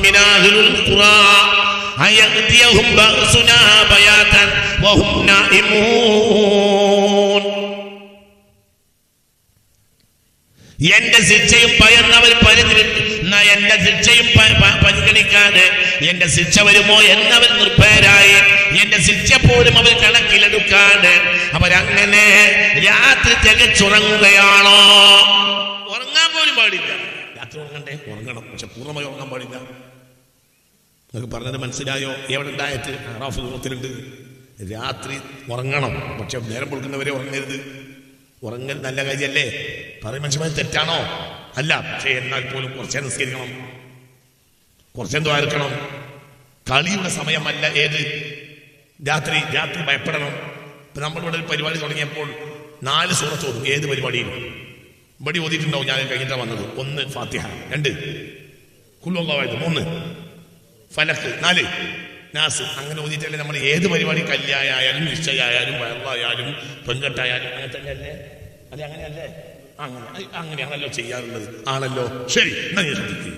من أهل القرى أن يأتيهم بأسنا بياتا وهم نائمون എന്റെ ശിക്ഷയും ഭയന്നവർ പരിധി എന്റെ ശിക്ഷയും പ- പ- പരിഗണിക്കാതെ എന്റെ ശിക്ഷ വരുമോ എന്നവർ നിർഭയരായി എന്റെ ശിക്ഷ പോലും അവർ കണക്കിലെടുക്കാതെ അവരങ്ങനെ രാത്രി തികച്ചുറങ്ങുകയാണോ ഉറങ്ങാൻ പോലും പാടില്ല രാത്രി ഉറങ്ങണ്ടേ ഉറങ്ങണം പക്ഷെ പൂർണ്ണമായി ഉറങ്ങാൻ പാടില്ല നിങ്ങൾക്ക് പറഞ്ഞത് മനസ്സിലായോ? എവിടെ ഉണ്ടായിട്ട് ആറാഫ് ദൂരത്തിലുണ്ട്. രാത്രി ഉറങ്ങണം. പക്ഷെ നേരം കൊടുക്കുന്നവരെ ഉറങ്ങരുത്. ഉറങ്ങൽ നല്ല കാര്യമല്ലേ പറയും മനുഷ്യന്മാർ തെറ്റാണോ? അല്ല പക്ഷേ എന്നാൽ പോലും കുറച്ചേ നിസ്കരിക്കണം. കുറച്ചെന്തോ ആയിരിക്കണം കളിയുടെ സമയമല്ല ഏത്? രാത്രി രാത്രി ഭയപ്പെടണം. ഇപ്പൊ നമ്മളിവിടെ ഒരു പരിപാടി തുടങ്ങിയപ്പോൾ നാല് സൂറത്ത് ഓതും. ഏത് പരിപാടിയും? ഇവിടെ ഓതിയിട്ടുണ്ടാവും. ഞാൻ കഴിഞ്ഞിട്ടാണ് വന്നത്. ഒന്ന് ഫാത്തിഹ രണ്ട്. കുല്ലുള്ളതായത് മൂന്ന്. ഫലക്ക്. നാല് നാസ്. അങ്ങനെ ഓതിയിട്ടല്ലേ നമ്മൾ ഏത് പരിപാടി കല്യായാലും നിശ്ചയായാലും വയറായാലും പെങ്കട്ടായാലും അങ്ങനെ തന്നെയല്ലേ? അതെ അങ്ങനെയല്ലേ? അങ്ങനെ അങ്ങനെയാണല്ലോ ചെയ്യാറുള്ളത്. ആണല്ലോ? ശരി നന്ദി ശ്രദ്ധിക്കും.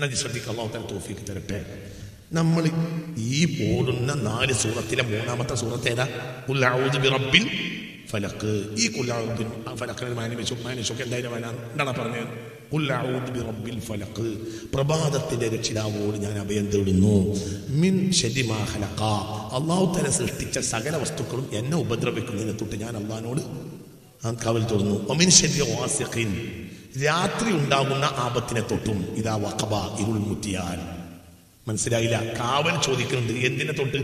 നന്ദി ശ്രദ്ധിക്കാം. തോഫിക്ക് തരട്ടെ. നമ്മൾ ഈ പോടുന്ന നാല് സൂറത്തിലെ മൂന്നാമത്തെ സൂറത്ത് ഏതാ? ബി റബ്ബിൽ ഫലക്ക്. ഈ കുല്ലാവുദ്ദീൻ ഫലക്കിനെ മാനിച്ചു മാനിച്ചൊക്കെ എന്തായാലും വേണം എന്താണ് പറഞ്ഞത്? പ്രഭാതത്തിന്റെ രക്ഷിതാവോട് ഞാൻ അഭയം തേടുന്നു. മിൻ അള്ളാഹു തല സൃഷ്ടിച്ച സകല വസ്തുക്കളും എന്നെ ഉപദ്രവിക്കുന്നതിനെ തൊട്ട് ഞാൻ അള്ളഹാനോട് കവൽ തൊടുന്നു. ഒമിൻ വാസിഖിൻ. രാത്രി ഉണ്ടാകുന്ന ആപത്തിനെ തൊട്ടും ഇതാ വഖബ ഇരുൾ മുറ്റിയാൽ. മനസ്സിലായില്ല? കാവൽ ചോദിക്കുന്നുണ്ട്. എന്തിനെ തൊട്ട്?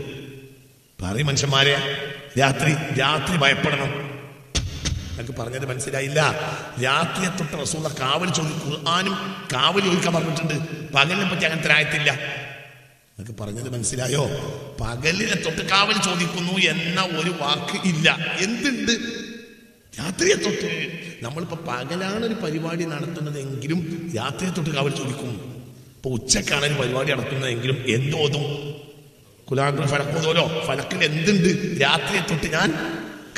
പറയും മനുഷ്യന്മാരെ രാത്രി രാത്രി ഭയപ്പെടണം. എനിക്ക് പറഞ്ഞത് മനസ്സിലായില്ല. രാത്രിയെ തൊട്ട് റസൂല കാവൽ ചോദി ഖുർആാനും കാവൽ ചോദിക്കാൻ പറഞ്ഞിട്ടുണ്ട്. പകലിനെ പറ്റി അങ്ങനത്തെ ആയത്തില്ല എനിക്ക് പറഞ്ഞത് മനസ്സിലായോ? പകലിനെ തൊട്ട് കാവൽ ചോദിക്കുന്നു എന്ന ഒരു വാക്ക് ഇല്ല. എന്തുണ്ട്? രാത്രിയെ തൊട്ട് നമ്മളിപ്പോ പകലാണ് ഒരു പരിപാടി നടത്തുന്നതെങ്കിലും രാത്രിയെ തൊട്ട് കാവൽ ചോദിക്കും. ഇപ്പൊ ഉച്ചക്കാണ് ഒരു പരിപാടി നടത്തുന്നതെങ്കിലും എന്തോതും. കുലാഗ്ര ഫലക്കുതോലോ ഫലക്കിൽ എന്തുണ്ട്? രാത്രിയെ തൊട്ട് ഞാൻ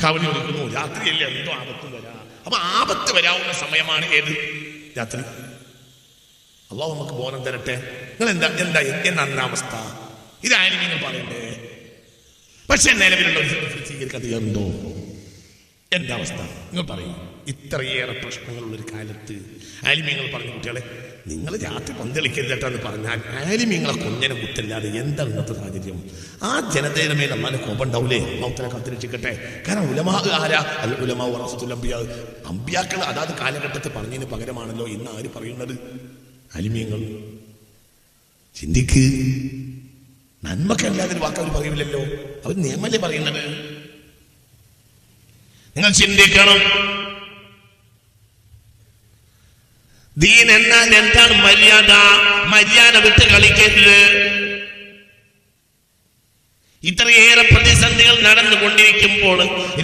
കവലി ഒരുക്കുന്നു രാത്രിയല്ലേ എന്തോ ആപത്ത് വരാ. അപ്പൊ ആപത്ത് വരാവുന്ന സമയമാണ് ഏത്? രാത്രി. അള്ളാഹു നമുക്ക് ബോധം തരട്ടെ. നിങ്ങൾ എന്താ എന്താ എന്താ അവസ്ഥ? ഇതായാലും നിങ്ങൾ പറയണ്ടേ? പക്ഷെ നിലവിലുള്ള സ്വീകരിക്കാൻ എന്തോ? അവസ്ഥ? നിങ്ങൾ പറയും. ഇത്രയേറെ പ്രശ്നങ്ങളുള്ള ഒരു കാലത്ത്. ആലിമ്യങ്ങൾ പറഞ്ഞു കുട്ടികളെ നിങ്ങൾ രാത്രി പന്തളിക്കരുതട്ടെന്ന് പറഞ്ഞാൽ ആലിമ്യങ്ങളെ കൊഞ്ഞനെ കുത്തില്ലാതെ എന്താണ് ഇന്നത്തെ സാഹചര്യം? ആ ജനതയുടെ മേൽ അമ്മാനെ കോപം ഉണ്ടാവൂലേ? മൗത്തനെ കാത്തിരക്ഷിക്കട്ടെ കാരണം ഉലമാ ആരാ? അല്ല ഉലമാ അമ്പിയാ അമ്പിയാക്കൾ അതാത് കാലഘട്ടത്തിൽ പറഞ്ഞതിന് പകരമാണല്ലോ ഇന്ന് ആര് പറയുന്നത്? അലിമിയങ്ങൾ. ചിന്തിക്ക്. നന്മക്കല്ലാതെ വാക്ക് അവർ പറയൂലല്ലോ. അവർ നിയമല്ലേ പറയുന്നത്? നിങ്ങൾ ചിന്തിക്കണം. ദീൻ എന്നാൽ എന്താണ് മര്യാദ? മര്യാദ വിട്ട് കളിക്കരുത്. ഇത്രയേറെ പ്രതിസന്ധികൾ നടന്നുകൊണ്ടിരിക്കുമ്പോൾ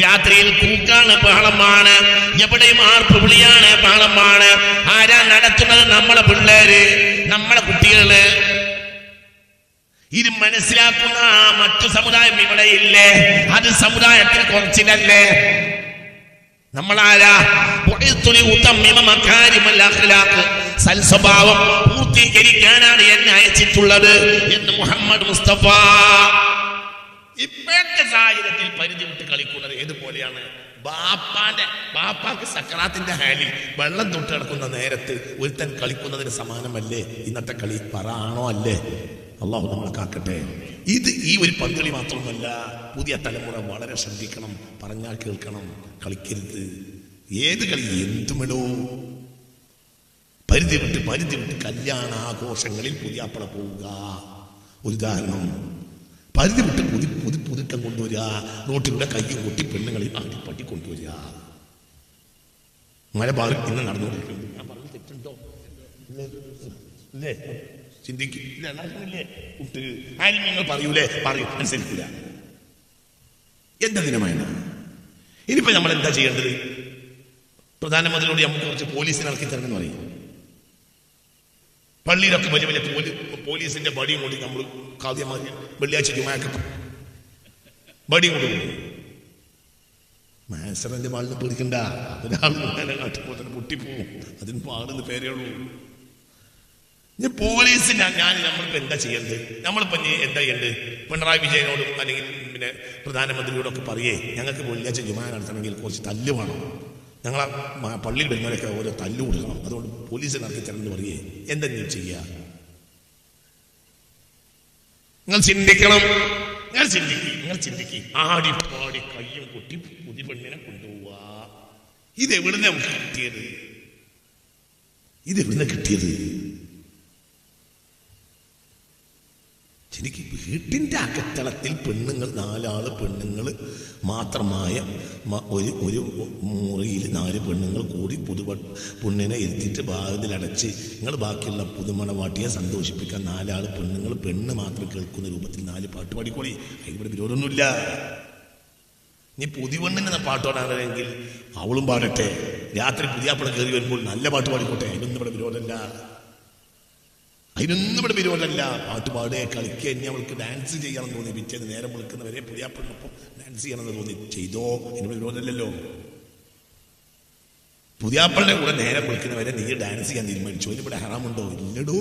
രാത്രിയിൽ കൂക്കാണ് ബഹളമാണ്. എവിടെയും ആർപ്പ് വിളിയാണ് ബഹളമാണ്. ആരാ നടത്തുന്നത്? നമ്മളെ പിള്ളേര് നമ്മളെ കുട്ടികൾ. ഇത് മനസ്സിലാക്കുന്ന മറ്റു സമുദായം ഇവിടെ ഇല്ലേ? അത് സമുദായത്തിൽ കുറച്ചിലല്ലേ? നമ്മളാരാ? സൽസ്വഭാവം പൂർത്തീകരിക്കാനാണ് എന്നെ അയച്ചിട്ടുള്ളത് എന്ന് മുഹമ്മദ് മുസ്തഫ. ഇപ്പോഴത്തെ സാഹചര്യത്തിൽ പരിധി വിട്ട് കളിക്കുന്നത് ഏതുപോലെയാണ്? ബാപ്പാന്റെ ബാപ്പാക്ക് സക്രാത്തിന്റെ ഹാലിൽ വെള്ളം തൊട്ട് കിടക്കുന്ന നേരത്ത് ഒരുത്തൻ കളിക്കുന്നതിന് സമാനമല്ലേ? ഇന്നത്തെ കളി പറ ആണോ അല്ലേ? അള്ളാഹു നമ്മളെ കാക്കട്ടെ. ഇത് ഈ ഒരു പന്തുകളി മാത്രമല്ല പുതിയ തലമുറ വളരെ ശ്രദ്ധിക്കണം പറഞ്ഞാൽ കേൾക്കണം കളിക്കരുത്. ഏത് കളി എന്തുമിടോ. പരിധി വിട്ട് പരിധി വിട്ട് കല്യാണ ആഘോഷങ്ങളിൽ പുതിയ അപ്പള പോവുക. ഒരു ഉദാഹരണം പരിധി വിട്ട് പുതി പുതി പുതുക്കം കൊണ്ടുവരിക റോട്ടിലൂടെ കയ്യും കൊട്ടി പെണ്ണുങ്ങളിൽ അടിപ്പട്ടി കൊണ്ടുവരിക. മലബാറിൽ ഇന്ന് നടന്നുകൊണ്ടിരിക്കുന്നു. ഞാൻ പറഞ്ഞു തെറ്റുണ്ടോ? നിങ്ങൾ പറയൂലേ? പറയും അനുസരിക്കില്ല എന്താ ദിനമാണ് ഇനിയിപ്പോ നമ്മൾ എന്താ ചെയ്യേണ്ടത്? പ്രധാനമന്ത്രിയോട് നമുക്ക് കുറച്ച് പോലീസിനെ ഇറക്കി തരണം എന്ന് പറയും. പള്ളിയിലൊക്കെ വലിയ വലിയ പോലീ പോലീസിന്റെ ബടിയും കൊണ്ട് നമ്മൾ കാവ്യമാരി വെള്ളിയാഴ്ച ജുമാക്ക് ബടിയും കൊണ്ട് പോകും മാസ്റ്ററിന്റെ വാളിനെ പേടിക്കണ്ട. ഒരാൾ കാട്ടുമ്പോൾ അതിന് പാടുന്ന പേരേ ഉള്ളൂ. ഇനി പോലീസ് ഞാൻ ഞാൻ നമ്മളിപ്പോ എന്താ ചെയ്യേണ്ടത് നമ്മളിപ്പോ ഇനി എന്താ ചെയ്യേണ്ടത് പിണറായി വിജയനോടും അല്ലെങ്കിൽ പിന്നെ പ്രധാനമന്ത്രിയോടൊക്കെ പറയേ ഞങ്ങൾക്ക് വെള്ളിയാഴ്ച ജുമാ നടത്തണമെങ്കിൽ കുറച്ച് തല്ല് വേണം. ഞങ്ങൾ പള്ളിയിൽ വരുന്നവരൊക്കെ ഓരോ തല്ല് കൊടുക്കണം. അതുകൊണ്ട് പോലീസ് നടത്തി തരണമെന്ന് പറയേ. എന്തെങ്കിലും ചെയ്യുക നിങ്ങൾ ചിന്തിക്കണം. നിങ്ങൾ ചിന്തിക്കും. നിങ്ങൾ ചിന്തിക്കും. ആടി പാടി കയ്യും കൊട്ടി പുതിയ പെണ്ണിനെ കൊണ്ടുപോവാ. ഇത് എവിടുന്ന് നമുക്ക് കിട്ടിയത്? ഇത് എവിടുന്ന് കിട്ടിയത്? ശരിക്കും വീട്ടിന്റെ അകത്തളത്തിൽ പെണ്ണുങ്ങൾ നാലാൾ പെണ്ണുങ്ങൾ മാത്രമായ ഒരു ഒരു മുറിയിൽ നാല് പെണ്ണുങ്ങൾ കൂടി പുതു പെണ്ണിനെ ഇരുത്തിയിട്ട് ഭാഗത്തിലടച്ച് നിങ്ങൾ ബാക്കിയുള്ള പുതുമണവാട്ടിയെ സന്തോഷിപ്പിക്കാൻ നാലാൾ പെണ്ണുങ്ങൾ പെണ്ണ് മാത്രം കേൾക്കുന്ന രൂപത്തിൽ നാല് പാട്ട് പാടിക്കോളി. അതിവിടെ വിരോധമൊന്നുമില്ല. നീ പുതിയ പെണ്ണിനെ പാട്ട് പാടാണെങ്കിൽ അവളും പാടട്ടെ. രാത്രി പുതിയാപ്പിള കയറി വരുമ്പോൾ നല്ല പാട്ട് പാടിക്കോട്ടെ. അതിനൊന്നും ഇവിടെ വിരോധമല്ല. അതിനൊന്നും ഇവിടെ വിരോധമല്ല. പാട്ട് പാടുക കളിക്കുക ഇനി അവൾക്ക് ഡാൻസ് ചെയ്യണം തോന്നി. പിറ്റേന്ന് നേരം വിളിക്കുന്നവരെ പുതിയാപ്പിളൊപ്പം ഡാൻസ് ചെയ്യണമെന്ന് തോന്നി. ചെയ്തോ? അതിന് വിരോധമല്ലല്ലോ. പുതിയാപ്പിളിന്റെ കൂടെ നേരം വിളിക്കുന്നവരെ നീ ഡാൻസ് ചെയ്യാൻ തീരുമാനിച്ചു. അതിനിവിടെ ഹറാമുണ്ടോ? ഇല്ലടോ.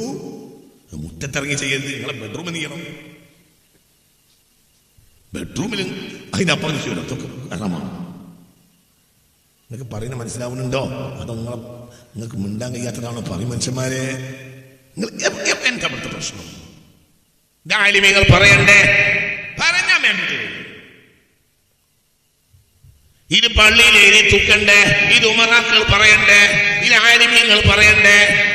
മുറ്റത്തിറങ്ങി ചെയ്യരുത്. നിങ്ങളെ ബെഡ്റൂമിൽ ചെയ്യണം ബെഡ്റൂമിൽ അതിനപ്പുറം ചെയ്യണം. അതൊക്കെ ഹറാമാണ്. നിങ്ങൾക്ക് പറയുന്നത് മനസ്സിലാവുന്നുണ്ടോ? അതോ നിങ്ങളെ നിങ്ങൾക്ക് മിണ്ടാൻ കഴിയാത്തതാണോ? പറയും മനുഷ്യന്മാരെ. നിങ്ങൾ എ- എ- എന്താ അവിടുത്തെ പ്രശ്നം. ദാലിമികൾ പറയണ്ടേ? പറഞ്ഞാ വേണ്ടിട്ട് ഇത് പള്ളിയിൽ എഴുതി തൂക്കണ്ടേ? ഇത് ഉമറാക്കൾ പറയണ്ടേ? ഇത് ആലിമ്യങ്ങൾ പറയണ്ടേ?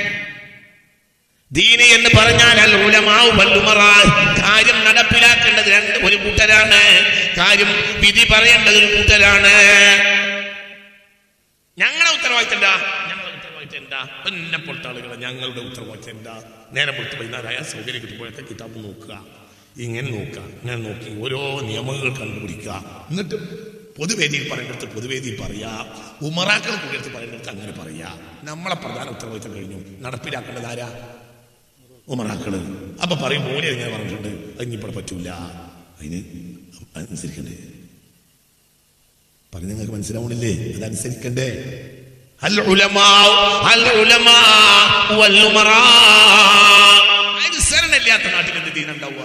ദീനി എന്ന് പറഞ്ഞാൽ അൽ ഉലമാവ് വല്ലുമറാ കാര്യം നടപ്പിലാക്കേണ്ടത് രണ്ട് ഒരു കൂട്ടരാണ്. കാര്യം വിധി പറയേണ്ടത് ഒരു കൂട്ടരാണ്. ഞങ്ങളെ ഉത്തരവാദിത്തം എന്താ എന്താ എന്നെ പോലത്തെ ആളുകളെ? ഞങ്ങളുടെ ഉത്തരവാദിത്തം എന്താ? നേരെ പുറത്ത് വൈകുന്നേരമായ സൗകര്യം കിട്ടുമ്പോഴത്തെ കിതാബ് നോക്കുക. ഇങ്ങനെ നോക്കുക. ഇങ്ങനെ നോക്കി ഓരോ നിയമങ്ങൾ കണ്ടുപിടിക്കുക. എന്നിട്ട് പൊതുവേദിയിൽ പറയുന്നിടത്ത് പൊതുവേദിയിൽ പറയാ. ഉമറാക്കൾ കൂടിയെടുത്ത് പറയുന്നിടത്ത് അങ്ങനെ പറയാ. നമ്മളെ പ്രധാന ഉത്തരവാദിത്തം കഴിഞ്ഞു. നടപ്പിലാക്കേണ്ടത് ആരാ? ഉമറാക്കൾ. അപ്പൊ പറയും മോനെ ഇങ്ങനെ പറഞ്ഞിട്ടുണ്ട്. അത് ഇനിയിപ്പോൾ പറ്റൂല. അതിന് അനുസരിക്കണ്ടേ? പറഞ്ഞ നിങ്ങൾക്ക് മനസ്സിലാവണില്ലേ? അതനുസരിക്കണ്ടേ? ഇല്ലാത്ത നാട്ടിൽ എന്ത് ദീനുണ്ടാവുക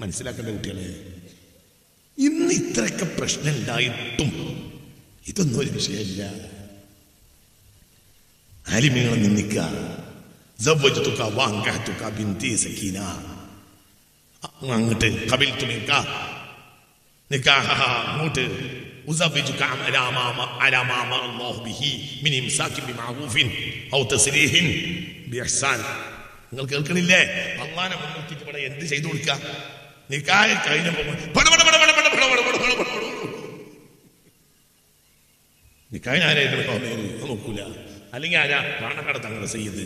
മനസ്സിലാക്കേണ്ട കുട്ടികളെ ഇന്ന് ഇത്രയൊക്കെ പ്രശ്നം ഉണ്ടായിട്ടും ഇതൊന്നും ഒരു വിഷയമല്ല. ആലിമ്യങ്ങളെ നിന്നിക്കുക അങ്ങോട്ട് കപിൽ തുണിക്ക അങ്ങോട്ട് നിങ്ങൾ കേൾക്കണില്ലേ അള്ളാനെ മുൻനിർത്തിട്ട് എന്ത് ചെയ്തു കൊടുക്ക നിക്കായ കഴിഞ്ഞ നിക്കായ നോക്കൂല അല്ലെങ്കിൽ ആരാ പാണക്കാട് തങ്ങളുടെ ചെയ്ത്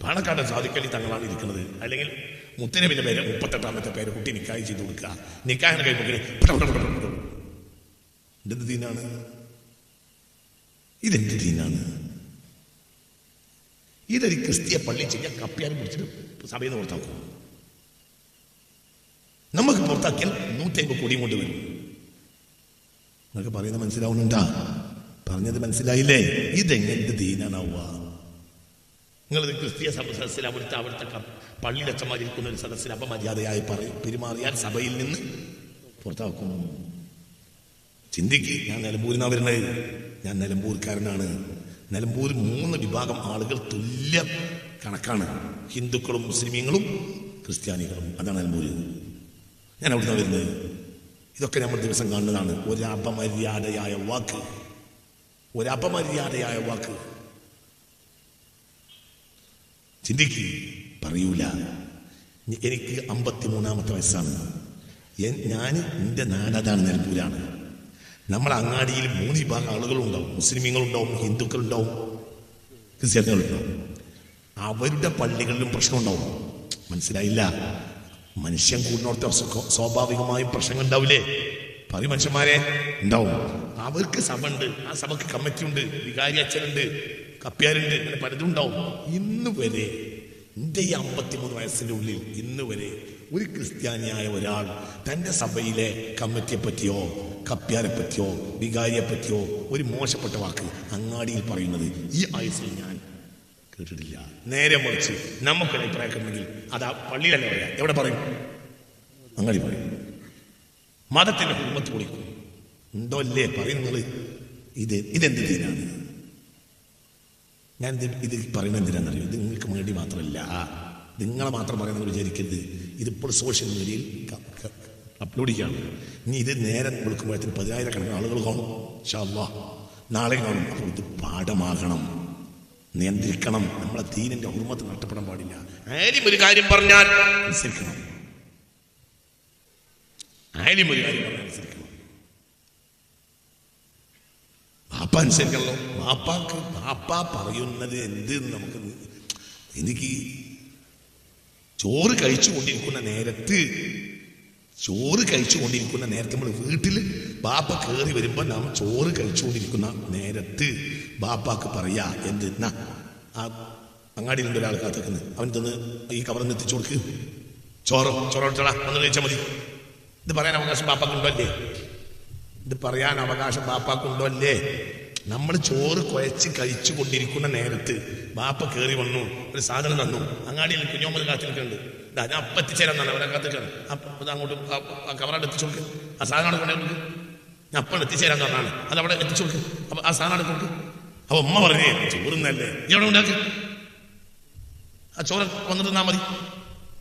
പാണക്കാട് സാധിക്കലി തങ്ങളാണ് ഇരിക്കുന്നത് അല്ലെങ്കിൽ മുത്തനബിന്റെ പേര് മുപ്പത്തെട്ടാമത്തെ പേര് കുട്ടി നിക്കാഹ് ചെയ്ത് കൊടുക്കുക. നിക്കാഹിന് കഴിയുമ്പോൾ ഇതെന്ത് ദീനാണ്? ഇതെന്ത് ദീനാണ്? ഇതൊരു ക്രിസ്തീയ പള്ളി ചെയ്യാൻ കപ്പിയാനും പിടിച്ചിട്ട് സഭയിൽ നിന്ന് പുറത്താക്കും. നമുക്ക് പുറത്താക്കിയാൽ നൂറ്റമ്പത് കോടിയും കൊണ്ട് വരും. നിങ്ങൾക്ക് പറയുന്നത് മനസ്സിലാവുന്നുണ്ടാ? പറഞ്ഞത് മനസ്സിലായില്ലേ? ഇതെങ്ങനത്തെ ദീനാണാവുക? നിങ്ങളിത് ക്രിസ്തീയ സദസ്സിൽ അവിടുത്തെ അവിടുത്തെ പള്ളിയുടെ അച്ഛന്മാരിക്കുന്ന ഒരു സദസ്സിൽ അപമര്യാദയായി പറയും. പെരുമാറിയാൽ സഭയിൽ നിന്ന് പുറത്താക്കും ചിന്തിക്ക് ഞാൻ നിലമ്പൂരിൽ വരുന്നത്. ഞാൻ നിലമ്പൂർക്കാരനാണ്. നിലമ്പൂർ മൂന്ന് വിഭാഗം ആളുകൾ തുല്യ കണക്കാണ്. ഹിന്ദുക്കളും മുസ്ലിമീങ്ങളും ക്രിസ്ത്യാനികളും. അതാണ് നിലമ്പൂര് ഞാൻ അവിടുന്ന് വരുന്നത്. ഇതൊക്കെ നമ്മൾ ദിവസം കാണുന്നതാണ്. ഒരപമര്യാദയായ വാക്ക്. ഒരപമര്യാദയായ വാക്ക്. ചിന്തിക്ക്. പറയൂല. എനിക്ക് അമ്പത്തിമൂന്നാമത്തെ വയസ്സാണ്. ഞാൻ എന്റെ നാടതാണ് നെൽപ്പൂരാണ് നമ്മളെ അങ്ങാടിയിൽ മൂന്ന് വിഭാഗം ആളുകളുണ്ടാവും. മുസ്ലിമീങ്ങളുണ്ടാവും ഹിന്ദുക്കളുണ്ടാവും ക്രിസ്ത്യാനികളുണ്ടാവും. അവരുടെ പള്ളികളിലും പ്രശ്നമുണ്ടാവും. മനസ്സിലായില്ല? മനുഷ്യൻ കൂടുന്നോടത്ത് സ്വ- സ്വാഭാവികമായും പ്രശ്നങ്ങൾ ഉണ്ടാവില്ലേ പറയും മനുഷ്യന്മാരെ. ഉണ്ടാവും. അവർക്ക് സഭ ഉണ്ട്. ആ സഭക്ക് കമ്മിറ്റി ഉണ്ട് വികാരി അച്ഛനുണ്ട്. കപ്പ്യാരുണ്ട് അങ്ങനെ പലതും ഉണ്ടാവും ഇന്ന് വരെ എന്റെ ഈ അമ്പത്തിമൂന്ന് വയസ്സിന്റെ ഉള്ളിൽ ഇന്ന് വരെ ഒരു ക്രിസ്ത്യാനിയായ ഒരാൾ തന്റെ സഭയിലെ കമ്മിറ്റിയെ പറ്റിയോ കപ്പ്യാരെ പറ്റിയോ വികാരിയെ പറ്റിയോ ഒരു മോശപ്പെട്ട വാക്ക് അങ്ങാടിയിൽ പറയുന്നത് ഈ ആയുസിൽ ഞാൻ കേട്ടിട്ടില്ല. നേരെ മറിച്ച് നമുക്കൊരു അഭിപ്രായമുണ്ടെങ്കിൽ അതാ പള്ളിയിലല്ല പറയാം. എവിടെ പറയും? അങ്ങാടി പറയും. മതത്തിന്റെ കുടുംബത്ത് പൊളിക്കും ഉണ്ടോ അല്ലേ പറയുന്നത്? ഇത് ഇതെന്ത് തീരാണ്? ഞാൻ ഇത് ഇതിൽ പറയുന്നത് എന്തിനാണെന്നറിയോ? ഇത് നിങ്ങൾക്ക് വേണ്ടി മാത്രമല്ല. നിങ്ങളെ മാത്രം പറയുന്നത് വിചാരിക്കരുത്. ഇതിപ്പോൾ സോഷ്യൽ മീഡിയയിൽ അപ്ലോഡ് ചെയ്യാണ് ഇനി ഇത് നേരെ വിളിക്കുമ്പോഴത്തേന് പതിനായിരക്കണക്കിന് ആളുകൾ കാണും. ഷാ നാളെ കാണും. അപ്പോൾ ഇത് പാഠമാകണം. നിയന്ത്രിക്കണം. നമ്മളെ തീനിന്റെ ഹുർമത്ത് നഷ്ടപ്പെടാൻ പാടില്ല. ആരും ഒരു കാര്യം പറഞ്ഞാൽ അനുസരിക്കണം. ആരും ഒരു കാര്യം പറഞ്ഞാൽ അനുസരിക്കണം. ബാപ്പ അനുസരിക്കണല്ലോ ബാപ്പാക്ക് ബാപ്പ പറയുന്നത് എന്ത് നമുക്ക് എനിക്ക് ചോറ് കഴിച്ചു കൊണ്ടിരിക്കുന്ന നേരത്ത് ചോറ് കഴിച്ചു കൊണ്ടിരിക്കുന്ന നേരത്ത് നമ്മൾ വീട്ടിൽ ബാപ്പ കയറി വരുമ്പോൾ നാം ചോറ് കഴിച്ചുകൊണ്ടിരിക്കുന്ന നേരത്ത് ബാപ്പാക്ക് പറയാ എന്ത്? ആ അങ്ങാടിയിലുണ്ട് ഒരാൾ കാത്തിക്കുന്നത് അവൻ തന്ന് ഈ കവറിന്ന് എത്തിച്ചു കൊടുക്ക്. ചോറോ ചോറോ ചോളാ ഒന്ന് കഴിച്ചാൽ മതി. ഇത് പറയാൻ അവകാശം ബാപ്പാക്കുണ്ടോ അല്ലേ ഇത് പറയാൻ അവകാശം ബാപ്പാക്കുണ്ടോ അല്ലേ? നമ്മൾ ചോറ് കുഴച്ച് കഴിച്ചു കൊണ്ടിരിക്കുന്ന നേരത്ത് ബാപ്പ കയറി വന്നു ഒരു സാധനം തന്നു. അങ്ങാടിയിൽ കുഞ്ഞോമ്പത് കാത്തിരിക്കുന്നുണ്ട്. ഇതാ ഞാൻ അപ്പം തന്നെ അവരെ അപ്പം അങ്ങോട്ട് കവറാട് എത്തിച്ചു കൊടുക്ക്. ആ സാധനം കൊണ്ടു കൊടുക്ക്. ഞാൻ അപ്പം എത്തിച്ചേരാൻ തന്നാണ് അത് അവിടെ എത്തിച്ചു കൊടുക്ക്. അപ്പൊ ആ സാധനം കൊടുക്ക്. അപ്പൊ ഉമ്മ പറഞ്ഞേ ചോറുന്നല്ലേ നീ അവിടെ ഉണ്ടാക്ക് ആ ചോറ് വന്നിട്ട് മതി.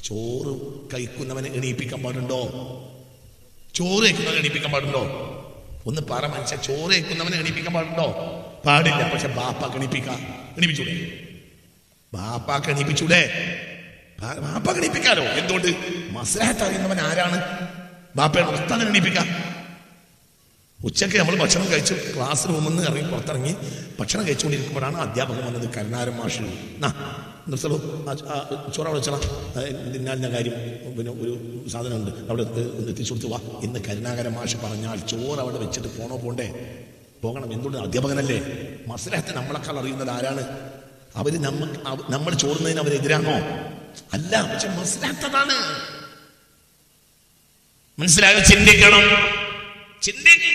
ചോറ് കഴിക്കുന്നവനെ എണീപ്പിക്കാൻ പാടുണ്ടോ? ചോറ് കഴിക്കുന്നവനെ എണീപ്പിക്കാൻ പാടുണ്ടോ? ഒന്ന് പറ മനുഷ്യ ചോറ് കഴിക്കുന്നവനെ എണീപ്പിക്കാൻ പാടുണ്ടോ? പാടില്ല. പക്ഷെ ബാപ്പ എണീപ്പിക്കാം. എണീപ്പിച്ചൂടെ? ബാപ്പാക്ക് എണീപ്പിച്ചൂടെ? ബാപ്പ എണീപ്പിക്കാലോ? എന്തുകൊണ്ട്? മസ്ലാഹത്ത് അറിയുന്നവൻ ആരാണ്? ബാപ്പയുടെ ഉസ്താദിനെ എണീപ്പിക്കാം. ഉച്ചയ്ക്ക് നമ്മൾ ഭക്ഷണം കഴിച്ച്. ക്ലാസ് റൂമിൽ നിന്ന് ഇറങ്ങി പുറത്തിറങ്ങി ഭക്ഷണം കഴിച്ചുകൊണ്ടിരിക്കുമ്പോഴാണ് അധ്യാപകൻ വന്നത് കരുണാരം മാഷ്. നാ നിർത്തലോ ചോറ വിളിച്ചണം ഇന്ന കാര്യം പിന്നെ ഒരു സാധനമുണ്ട്. അവിടെ എത്തിച്ചു കൊടുത്തു വാ. ഇന്ന് കരുണാകര മാഷ് പറഞ്ഞാൽ ചോറ് അവിടെ വെച്ചിട്ട് പോണോ പോണ്ടേ? പോകണം. എന്തുകൊണ്ട്? അധ്യാപകനല്ലേ? മസ്ലഹത്തെ നമ്മളെക്കാൾ അറിയുന്നത് ആരാണ്? അവർ നമ്മ അവ- നമ്മൾ ചോറുന്നതിന് അവരെതിരാണോ അല്ല പക്ഷെ മസ്ലഹത്തതാണ്. മനസ്സിലായോ? ചിന്തിക്കണം. ചിന്തിക്കും.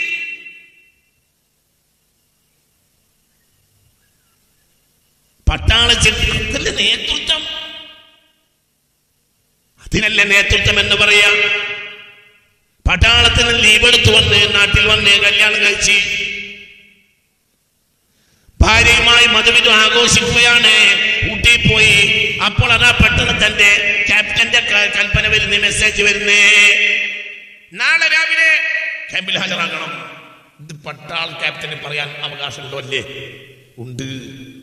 പട്ടാള ചിന്തല്ലേ നേതൃത്വം. അതിനല്ലേ നേതൃത്വം എന്ന് പറയാ? പട്ടാളത്തിന് ലീവ് എടുത്തു വന്ന് നാട്ടിൽ വന്ന് കല്യാണം കഴിച്ച്. ഭാര്യയുമായി മധുവിധു ആഘോഷിക്കുകയാണ്. ഊട്ടി പോയി. അപ്പോൾ അതാ പെട്ടെന്ന് തന്റെ ക്യാപ്റ്റന്റെ കൽപ്പന വരുന്ന മെസ്സേജ് വരുന്നേ. നാളെ രാവിലെ ക്യാമ്പിൽ ഹാജരാകണം. ഇത് പട്ടാൾ ക്യാപ്റ്റന് പറയാൻ അവകാശമുണ്ടോ? അല്ലേ? ഉണ്ട്.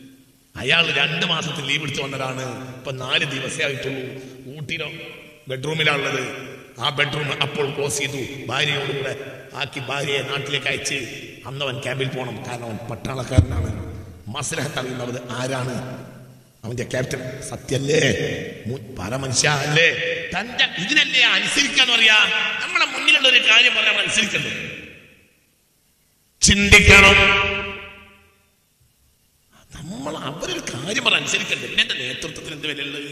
അയാൾ രണ്ട് മാസത്തെ ലീവ് എടുത്തു വന്നതാണ്. ഇപ്പൊ നാല് ദിവസേ ആയിട്ടുള്ളൂ. ഊട്ടിയിലോ ബെഡ്റൂമിലാണുള്ളത് ആ ബെഡ്റൂം അപ്പോൾ ക്ലോസ് ചെയ്തു. ഭാര്യയോടുകൂടെ ആക്കി ഭാര്യയെ നാട്ടിലേക്ക് അയച്ച് അന്നവൻ ക്യാമ്പിൽ പോകണം കാരണം അവൻ പട്ടാളക്കാരനാണ്. മസ്ലഹത്ത് അറിയുന്നവർ ആരാണ്? അവന്റെ ക്യാപ്റ്റൻ സത്യല്ലേ? പരമനുഷ്യ അല്ലേ? തന്റെ ഇതിനല്ലേ അനുസരിക്കാന്ന് പറയാ നമ്മളെ മുന്നിലുള്ള ഒരു കാര്യം പറയാൻ അനുസരിക്കണ്ടേ ചിന്തിക്കണം. കാര്യം പറ അനുസരിക്കണ്ടേ പിന്നെ എന്റെ നേതൃത്വത്തിന് എന്ത് വിലയുള്ളത്?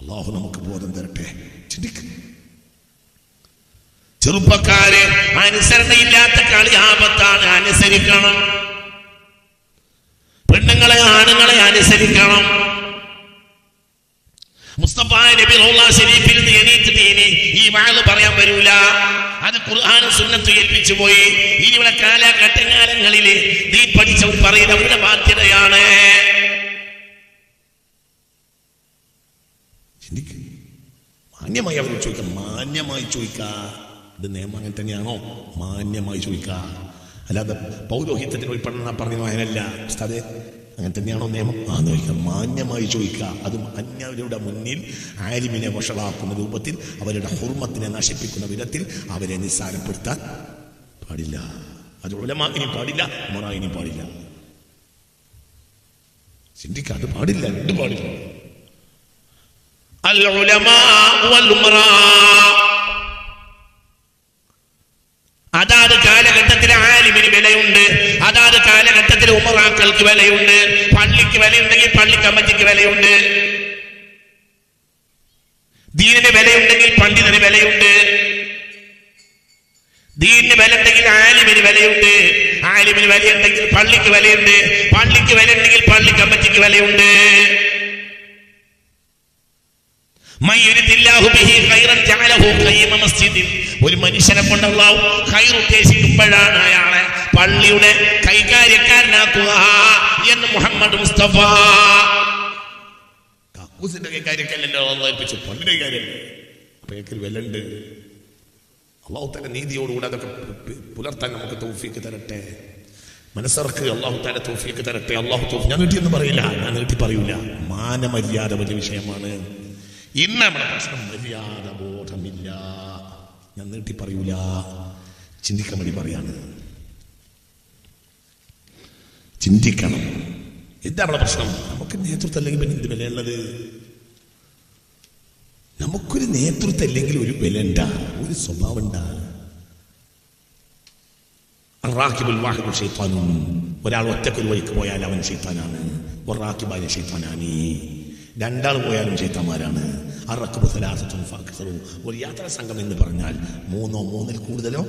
അള്ളാഹു നമുക്ക് ബോധം തരട്ടെ. ചിന്തിക്ക. ചെറുപ്പക്കാര് അനുസരണയില്ലാത്ത കളി ആപത്താണ് അനുസരിക്കണം. പെണ്ണുങ്ങളെ ആണുങ്ങളെ അനുസരിക്കണം. മുസ്തഫ നബി ശരീഫിൽ നിന്ന് എണീറ്റിട്ട് ഇനി ഈ വാൾ പറയാൻ വരൂല. അത് ഖുർആാനും സുന്നത്ത് ഏൽപ്പിച്ചു പോയി. ഇനിയുള്ള കാലഘട്ടകാലങ്ങളിൽ നീ പഠിച്ചവർ പറയുന്നവരുടെ ബാധ്യതയാണ് ചിന്തിക്ക്. മാന്യമായി അവർ ചോദിക്കാം. മാന്യമായി ചോദിക്ക. ഇത് നിയമം അങ്ങനെ തന്നെയാണോ? മാന്യമായി ചോദിക്ക. അല്ലാതെ പൗരോഹിത്യത്തിന് ഉൾപ്പെടുന്ന പറഞ്ഞു അതിനല്ല ഉസ്താദെ അങ്ങനെ തന്നെയാണോ നിയമം? ആ ചോദിക്കുക മാന്യമായി ചോദിക്കുക. അതും അന്യവരുടെ മുന്നിൽ ആരിമിനെ വഷളാക്കുന്ന രൂപത്തിൽ അവരുടെ ഹുർമത്തിനെ നശിപ്പിക്കുന്ന വിധത്തിൽ അവരെ നിസ്സാരപ്പെടുത്താൻ പാടില്ല. അത് ഉലമാക്കിനി പാടില്ല മൊറായിനി പാടില്ല. ചിന്തിക്കുക അത് പാടില്ല രണ്ടു പാടില്ല? അതാത് കാലഘട്ടത്തിലെ ആലിമിന് വിലയുണ്ട്. അതാത് കാലഘട്ടം കാലഘട്ടത്തിൽ ഉമറാക്കൾക്ക് വിലയുണ്ട്. പള്ളിക്ക് വിലയുണ്ടെങ്കിൽ പള്ളി കമ്മിറ്റിക്ക് വിലയുണ്ട്. ദീനിന് വിലയുണ്ടെങ്കിൽ പണ്ഡിതന് വിലയുണ്ട്. ദീനിന് വില ഉണ്ടെങ്കിൽ ആലിമിന് വിലയുണ്ട്. ആലിമിന് വിലയുണ്ടെങ്കിൽ പള്ളിക്ക് വിലയുണ്ട്. പള്ളിക്ക് വിലയുണ്ടെങ്കിൽ പള്ളി കമ്മിറ്റിക്ക് വിലയുണ്ട്. ഒരു മനുഷ്യനെ കൊണ്ട് അള്ളാഹു ഉദ്ദേശിക്കുമ്പോഴാണ് അയാളെ പള്ളിയുടെ കൈകാര്യക്കാരനാക്കുക എന്ന് മുഹമ്മദ് മുസ്തഫ. കക്കൂസിന്റെ കൈകാര്യക്കല്ലല്ലോ ഏൽപ്പിച്ചു പള്ളിയുടെ കൈകാര്യല്ലേ? അപ്പൊ എനിക്ക് വിലണ്ട് അള്ളാഹു തന്നെ നീതിയോടുകൂടെ അതൊക്കെ പുലർത്താൻ നമുക്ക് തൗഫീക്ക് തരട്ടെ. മനസ്സിറക്ക് അള്ളാഹു താല തൗഫീക്ക് തരട്ടെ. അള്ളാഹു തൗഫീ- ഞാൻ നീട്ടിയൊന്നും പറയില്ല. ഞാൻ നീട്ടി പറയൂല. മാനമര്യാദ വലിയ വിഷയമാണ് ഇന്ന് നമ്മുടെ പ്രശ്നം മര്യാദ ബോധമില്ല ഞാൻ നീട്ടി പറയൂല. ചിന്തിക്കാൻ വേണ്ടി പറയാണ്. ചിന്തിക്കണം. എന്താ നമ്മുടെ പ്രശ്നം. നമുക്ക് നേതൃത്വം അല്ലെങ്കിൽ പിന്നെ എന്ത് വിലയുള്ളത്? നമുക്കൊരു നേതൃത്വം അല്ലെങ്കിൽ ഒരു വില ഉണ്ടാ ഒരു സ്വഭാവം ഉണ്ടാ ഷെയ്ത്താനും ഒരാൾ ഒറ്റക്കൊരു വഴിക്ക് പോയാൽ അവൻ ഷെയ്ത്താനാണ് ഒറാക്കിബായ ഷെയ്ത്താനാനി രണ്ടാൾ പോയാലും ഷെയ്ത്താന്മാരാണ് ഒരു യാത്രാ സംഘം എന്ന് പറഞ്ഞാൽ മൂന്നോ മൂന്നിൽ കൂടുതലോ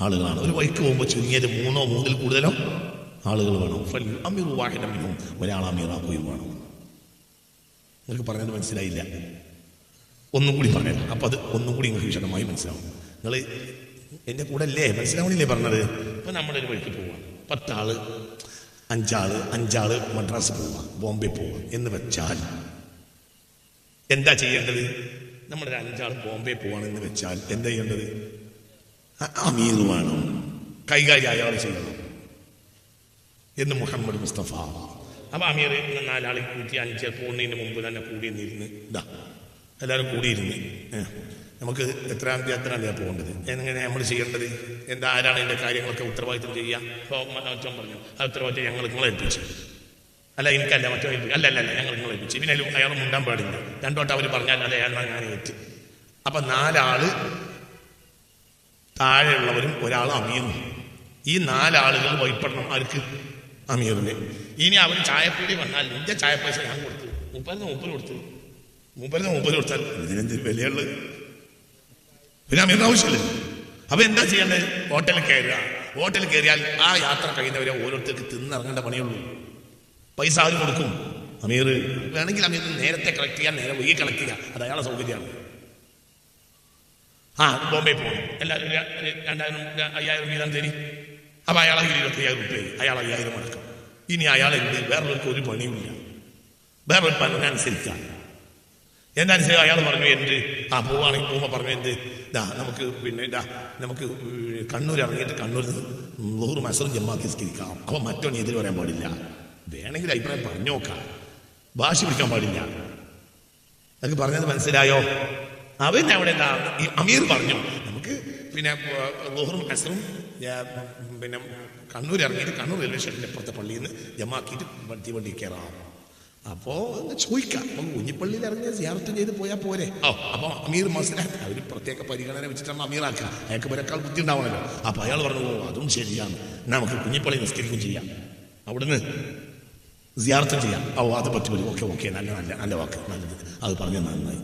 ആളുകളാണ്. ഒരു വഴിക്ക് പോകുമ്പോൾ ചുരുങ്ങിയത് മൂന്നോ മൂന്നിൽ കൂടുതലോ? ആളുകൾ വേണം. അമീർ വാഹിദമിനും ഒരാൾ അമീറാക്കുകയും വേണം. നിങ്ങൾക്ക് പറഞ്ഞത് മനസ്സിലായില്ല. ഒന്നും കൂടി പറയാം അപ്പൊ അത് ഒന്നും കൂടി നിങ്ങൾക്ക് വിശദമായി മനസ്സിലാവും. നിങ്ങൾ എന്റെ കൂടെ അല്ലേ? മനസ്സിലാവണില്ലേ പറഞ്ഞത്? ഇപ്പൊ നമ്മളൊരു വഴിക്ക് പോവാം. പത്താൾ അഞ്ചാൾ അഞ്ചാൾ മദ്രാസ് പോവാം ബോംബെ പോവാം എന്ന് വെച്ചാൽ എന്താ ചെയ്യേണ്ടത്? നമ്മളൊരു അഞ്ചാൾ ബോംബെ പോവാണെന്ന് വെച്ചാൽ എന്താ ചെയ്യേണ്ടത്? അമീർ വേണം. കൈകാര്യം അയാൾ ചെയ്യണം. എന്ന് മുഹമ്മദ് മുസ്തഫ. അപ്പൊ അമീർ നാലാളെ കൂട്ടി അഞ്ച് പോകുന്നതിന് മുമ്പ് തന്നെ കൂടിയിരുന്നിരുന്ന് ഇതാ എല്ലാവരും കൂടിയിരുന്ന് നമുക്ക് എത്രാം തീയതി എത്രാം തീയതി പോകേണ്ടത്? എങ്ങനെ നമ്മൾ ചെയ്യേണ്ടത്? എന്താ ആരാണ് എന്റെ കാര്യങ്ങളൊക്കെ ഉത്തരവാദിത്വം ചെയ്യുക? അപ്പോൾ മറ്റവൻ പറഞ്ഞു ആ ഉത്തരവാദിത്വം ഞങ്ങൾ നിങ്ങളെ ഏൽപ്പിച്ചു. അല്ല എനിക്കല്ല മറ്റോ ഏൽപ്പിച്ചു അല്ല അല്ല അല്ല ഞങ്ങൾ നിങ്ങളെ ഏൽപ്പിച്ചു. പിന്നെ അയാൾ മുണ്ടാൻ പാടില്ല. രണ്ടോട്ട് അവർ പറഞ്ഞാൽ അല്ല അയാൾ ഞാൻ ഏറ്റ്. അപ്പൊ നാലാൾ താഴെയുള്ളവരും ഒരാൾ അമിയുന്നു ഈ നാലാളുകൾ വൈപ്പെടണം ആർക്ക്? അമീറിന് ഇനി അവൻ ചായപ്പീടി വന്നാൽ നിന്റെ ചായ പൈസ ഞാൻ കൊടുത്തു. മുപ്പതിന് മുപ്പത് കൊടുത്തു. മുപ്പതിന് മുപ്പത് കൊടുത്താൽ ഇതിനെന്തൊരു വിലയുള്ളത് പിന്നെ അമീറിന് ആവശ്യമില്ല അപ്പൊ എന്താ ചെയ്യേണ്ടത്? ഹോട്ടലിൽ കയറുക. ഹോട്ടലിൽ കയറിയാൽ ആ യാത്ര കഴിയുന്നവരെ ഓരോരുത്തർക്ക് തിന്നിറങ്ങേണ്ട പണിയുള്ളൂ പൈസ ആര് കൊടുക്കും? അമീർ. വേണമെങ്കിൽ അമീർ നേരത്തെ കളക്ട് ചെയ്യാൻ നേരെ വൈകി കളക്ട് ചെയ്യുക അത് അയാളെ സൗകര്യമാണ്. ആ ബോംബെ പോകും എല്ലാവരും രണ്ടായിരം അയ്യായിരം വീതം തരി. അപ്പൊ അയാളെ ഇരുപത്തി അയ്യായിരം റുപ്യ അയാൾ അയ്യായിരം അടക്കം. ഇനി എന്ത് വേറൊരു ഒരു പണിയുമില്ല. വേറൊരു പണിനനുസരിക്കാം എന്നനുസരിച്ച് അയാൾ പറഞ്ഞു എന്ത്? ആ പോവാണെങ്കിൽ പോകുമ്പോൾ പറഞ്ഞു എന്ത്? ഇതാ നമുക്ക് പിന്നെ ഇതാ നമുക്ക് കണ്ണൂർ ഇറങ്ങിയിട്ട് കണ്ണൂർ നൂറ് മസറും ജമ്മാക്കി സ്കരിക്കാം അപ്പൊ മറ്റോ എതിര് പറയാൻ പാടില്ല. വേണമെങ്കിൽ അഭിപ്രായം പറഞ്ഞു നോക്കാം. ഭാഷ പിടിക്കാൻ പാടില്ല. അതൊക്കെ പറഞ്ഞത് മനസ്സിലായോ? അവൻ അവിടെ എന്താ അമീർ പറഞ്ഞു. നമുക്ക് പിന്നെ ലോഹറും അസറും പിന്നെ കണ്ണൂർ ഇറങ്ങിയിട്ട് കണ്ണൂർ റെയിൽവേ സ്റ്റേഷന്റെ അപ്പുറത്തെ പള്ളിയിൽ നിന്ന് ജമാക്കിയിട്ട് വണ്ടി വണ്ടി കയറാം അപ്പോൾ ഒന്ന് ചോദിക്കാം. അപ്പം കുഞ്ഞിപ്പള്ളിയിൽ ഇറങ്ങിയ സിയാർത്തും ചെയ്ത് പോയാൽ പോരെ. ഓ. അപ്പോൾ അമീർ മസ്ലാഹത്ത് അവർ പ്രത്യേക പരിഗണന വെച്ചിട്ടാണ് അമീറാക്കുക അയാൾക്ക് ഒരേക്കാൾ ബുദ്ധി ഉണ്ടാവണല്ലോ അപ്പോൾ അയാൾ പറഞ്ഞു ഓ അതും ശരിയാണ്. നമുക്ക് കുഞ്ഞിപ്പള്ളി നിസ്കരിക്കുകയും ചെയ്യാം. അവിടുന്ന് സിയാർത്തും ചെയ്യാം. ഓ അത് പറ്റുമല്ലോ. Okay okay. നല്ല നല്ല നല്ല വാക്ക്. നല്ലത് അത് പറഞ്ഞാൽ നന്നായി.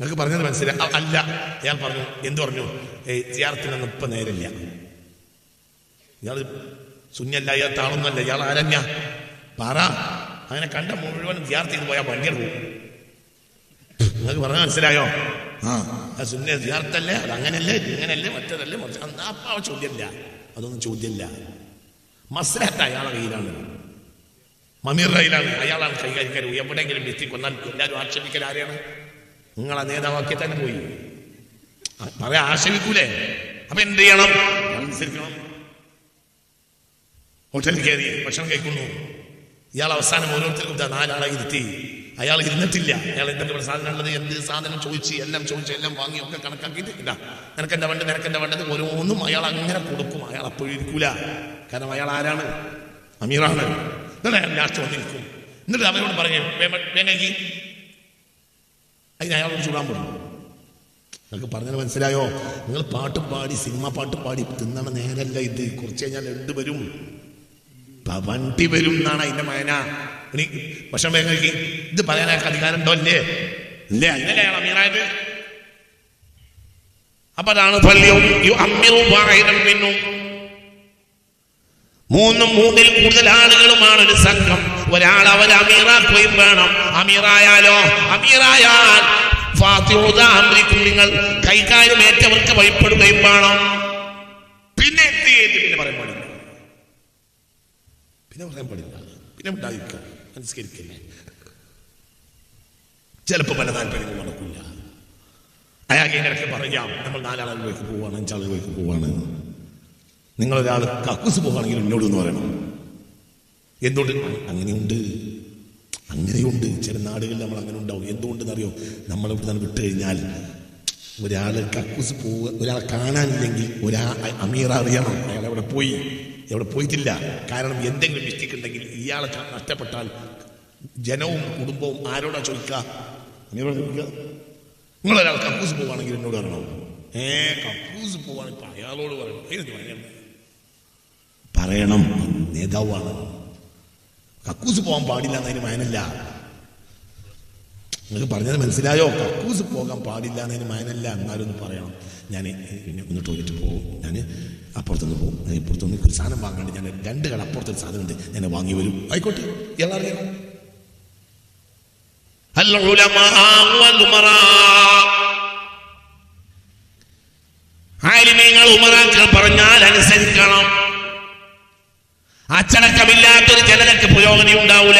നിങ്ങൾക്ക് പറഞ്ഞത് മനസ്സിലായി. അല്ല. ഞാൻ പറഞ്ഞു എന്ത് പറഞ്ഞു? ഏയ് സിയാർത്തിനൊന്നും ഇപ്പൊ നേരില്ല. ഇയാൾ ശൂന്യല്ല ഇയാൾ താളൊന്നല്ല ഇയാൾ ആരഞ്ഞ പറ. അങ്ങനെ കണ്ട മുഴുവൻ സിയാർത്ത് ചെയ്ത് പോയാൽ ഭയങ്കര പോകും നിങ്ങൾക്ക് പറഞ്ഞാൽ മനസ്സിലായോ? ആ. സുന്യ സിയാർത്തല്ലേ അത് അങ്ങനല്ലേ ഇങ്ങനല്ലേ മറ്റേതല്ലേ മറിച്ച് അപ്പൊ ചോദ്യമില്ല. അതൊന്നും ചോദ്യമില്ല. മസ്ലഹത്ത് അയാളെ കയ്യിലാണ്. മമീർ കയ്യിലാണ് അയാളാണ് കൈകാര്യം. എവിടെയെങ്കിലും എത്തി കൊന്നാൽ എല്ലാവരും ആക്ഷേപിക്കൽ ആരെയാണ്? നിങ്ങളെ നേതാവാക്കി തന്നെ പോയി. അവരെ പറയാ ആക്ഷേപിക്കൂലേ അപ്പൊ എന്ത് ചെയ്യണം? അനുസരിക്കണം. ഹോട്ടലിൽ കയറി ഭക്ഷണം കഴിക്കുന്നു. ഇയാൾ അവസാനം ഓരോരുത്തർക്കും നാലാളെ ഇരുത്തി. അയാൾ ഇരുന്നിട്ടില്ല. അയാൾ എന്തൊക്കെ സാധനം ഉള്ളത് എന്ത് സാധനം ചോദിച്ച് എല്ലാം ചോദിച്ച് എല്ലാം വാങ്ങി ഒക്കെ കണക്കാക്കിയിട്ട് ഇതാ. നിനക്ക് എന്താ വേണ്ടത്? നിനക്ക് എന്താ വേണ്ടത്? ഓരോന്നും അയാൾ അങ്ങനെ കൊടുക്കും. അയാൾ അപ്പോഴും ഇരിക്കൂല. കാരണം അയാൾ ആരാണ്? അമീറാണ്. എന്നിട്ട് ലാസ്റ്റ് വന്നിരിക്കും. എന്നിട്ട് അവരോട് പറഞ്ഞു വേണമെങ്കിൽ അതിന് അയാളോട് ചൂടാൻ പറഞ്ഞു നിങ്ങൾക്ക് പറഞ്ഞത് മനസ്സിലായോ? നിങ്ങൾ പാട്ടും പാടി സിനിമ പാട്ട് പാടി തിന്നണ നേരല്ല ഇത്. കുറച്ച് കഴിഞ്ഞാൽ എന്ത് വരും. വണ്ടി വരും എന്നാണ് അതിന്റെ മയന ഇനി ഭക്ഷണം വേഗം കഴിക്കും. ഇത് പറയാൻ അധികാരം ഉണ്ടോ അല്ലേ ഇല്ലേ? അയാൾ അമീറായത്? അപ്പൊ അതാണ് മൂന്നും മൂന്നിൽ കൂടുതൽ ആളുകളുമാണ് ഒരു സംഘം. ഒരാൾ അവൻ അമീറാക്കുകയും വേണം. അമീറായാലോ? അമീറായാൽ ഫാത്തിഹുദ അമ്രിക്കും നിങ്ങൾ കൈകാര്യം ഏറ്റവർക്ക് ഭയപ്പെടുകയും വേണം. പിന്നെ പിന്നെ പറയാൻ പാടില്ല. പിന്നെ പറയാൻ പാടില്ല. പിന്നെ ഉണ്ടായിരിക്കുക മനസ്കരിക്കില്ല? ചിലപ്പോൾ പല താല്പര്യങ്ങൾ നടക്കില്ല. അയാൾക്ക് ഇങ്ങനെയൊക്കെ പറയാം. നമ്മൾ നാലാളുകളിലേക്ക് പോവാണ് അഞ്ചാളുകളിലേക്ക് പോവാണ്. നിങ്ങളൊരാൾ കക്കൂസ് പോവുകയാണെങ്കിൽ എന്നോട് എന്ന് പറയണം. എന്തുകൊണ്ട്? അങ്ങനെയുണ്ട്. അങ്ങനെയുണ്ട്. ചില നാടുകളിൽ നമ്മൾ അങ്ങനെ ഉണ്ടാവും എന്തുകൊണ്ടെന്നറിയോ? നമ്മൾ ഇവിടെ നിന്ന് വിട്ടു കഴിഞ്ഞാൽ ഒരാളെ കക്കൂസ് പോവുക ഒരാളെ കാണാനില്ലെങ്കിൽ ഒരാ അമീർ അറിയണം. അയാൾ എവിടെ പോയി? എവിടെ പോയിട്ടില്ല. കാരണം എന്തെങ്കിലും മിസ്റ്റേക്ക് ഉണ്ടെങ്കിൽ ഇയാളെ നഷ്ടപ്പെട്ടാൽ ജനവും കുടുംബവും ആരോടാ ചോദിക്കുക? അമീറോട് ചോദിക്കുക. നിങ്ങളൊരാൾ കക്കൂസ് പോവുകയാണെങ്കിൽ എന്നോട് പറയണോ? ഏ കക്കൂസ് പോവാണെങ്കിൽ അയാളോട് പറയണം. അതിനെന്ത് പറയണം പറയണം. നേതാവാണ്. കക്കൂസ് പോകാൻ പാടില്ല എന്നതിന് മയനല്ല. നിങ്ങൾക്ക് പറഞ്ഞത് മനസ്സിലായോ? കക്കൂസ് പോകാൻ പാടില്ല എന്നതിന് മയനല്ല. എന്നാലൊന്ന് പറയണം. ഞാൻ പിന്നെ ഒന്ന് ടോയ്ലറ്റ് പോകും ഞാൻ അപ്പുറത്തുനിന്ന് പോകും ഞാൻ ഇപ്പുറത്തുനിന്ന് ഒരു സാധനം വാങ്ങാണ്ട് ഞാൻ രണ്ട് കട അപ്പുറത്തൊരു സാധനം ഉണ്ട്. ഞാൻ വാങ്ങി വരും. ആയിക്കോട്ടെ. എല്ലാം പറഞ്ഞാൽ അനുസരിക്കണം. അച്ചടക്കമില്ലാത്തൊരു ജനതയ്ക്ക് പുരോഗതി ഉണ്ടാവൂല.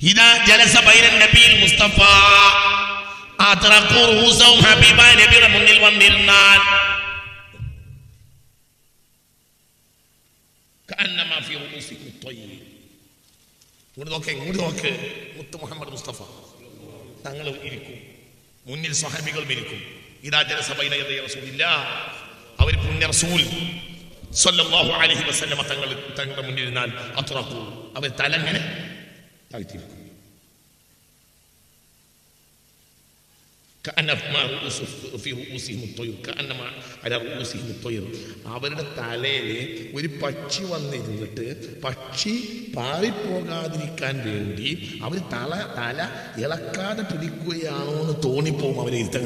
ഇതാ ജലസഭയിൽ നബിയിൽ മുസ്തഫ. ഹബീബ നബിയുടെ മുന്നിൽ വന്നിരുന്നാൽ ഇങ്ങോട്ട് ഇങ്ങോട്ട് നോക്ക്. മുഹമ്മദ് മുസ്തഫ. തങ്ങളും ഇരിക്കും. മുന്നിൽ സ്വഹബികളും ഇരിക്കും. ഇതാ ജനസഭയിലെ അവർ റസൂൽ സല്ലല്ലാഹു അലൈഹി വസല്ലമ തങ്ങളുടെ മുന്നിരുന്നാൽ അത്രക്കൂ. അവർ തലങ്ങനെ അവരുടെ തലയിൽ ഒരു പക്ഷി വന്നിരുന്നിട്ട് പക്ഷി പാറിപ്പോകാതിരിക്കാൻ വേണ്ടി അവർ തല തല ഇളക്കാതെ പിടിക്കുകയാണോ എന്ന് തോന്നിപ്പോകും അവരെ ഇരുത്തം